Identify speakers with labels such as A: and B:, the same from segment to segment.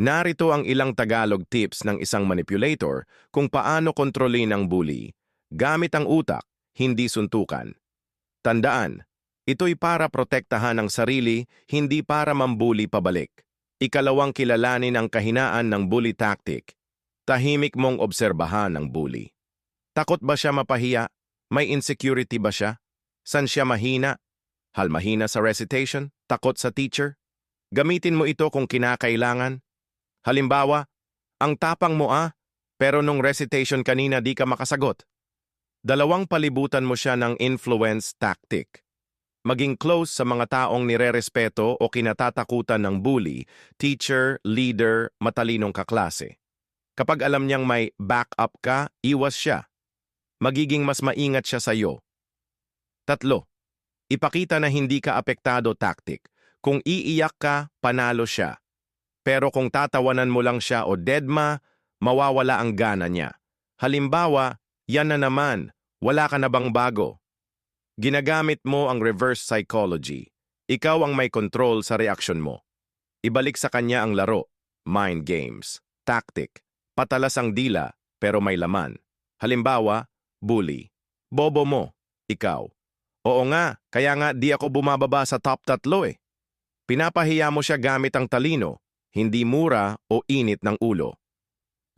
A: Narito ang ilang Tagalog tips ng isang manipulator kung paano kontrolin ang bully. Gamit ang utak, hindi suntukan. Tandaan, ito'y para protektahan ang sarili, hindi para mambuli pabalik. Ikalawang kilalanin ang kahinaan ng bully tactic. Tahimik mong obserbahan ang bully. Takot ba siya mapahiya? May insecurity ba siya? San siya mahina? Hal mahina sa recitation? Takot sa teacher? Gamitin mo ito kung kinakailangan. Halimbawa, ang tapang mo ah, pero nung recitation kanina di ka makasagot. Dalawang palibutan mo siya ng influence tactic. Maging close sa mga taong nirerespeto o kinatatakutan ng bully, teacher, leader, matalinong kaklase. Kapag alam niyang may backup ka, iwas siya. Magiging mas maingat siya sa iyo. Tatlo, ipakita na hindi ka apektado tactic. Kung iiyak ka, panalo siya. Pero kung tatawanan mo lang siya o deadma, mawawala ang gana niya. Halimbawa, yan na naman, wala ka na bang bago? Ginagamit mo ang reverse psychology. Ikaw ang may control sa reaksyon mo. Ibalik sa kanya ang laro, mind games, tactic, patalas ang dila pero may laman. Halimbawa, bully. Bobo mo, ikaw. Oo nga, kaya nga di ako bumababa sa top tatlo eh. Pinapahiya mo siya gamit ang talino, hindi mura o init ng ulo.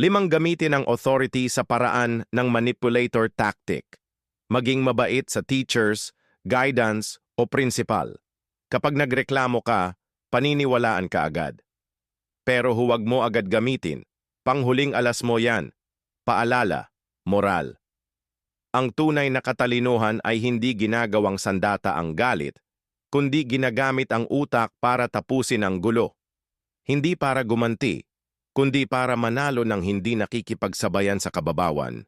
A: Limang gamitin ang authority sa paraan ng manipulator tactic. Maging mabait sa teachers, guidance o principal. Kapag nagreklamo ka, paniniwalaan ka agad. Pero huwag mo agad gamitin. Panghuling alas mo yan. Paalala, moral. Ang tunay na katalinuhan ay hindi ginagawang sandata ang galit, kundi ginagamit ang utak para tapusin ang gulo. Hindi para gumanti, kundi para manalo ng hindi nakikipagsabayan sa kababawan.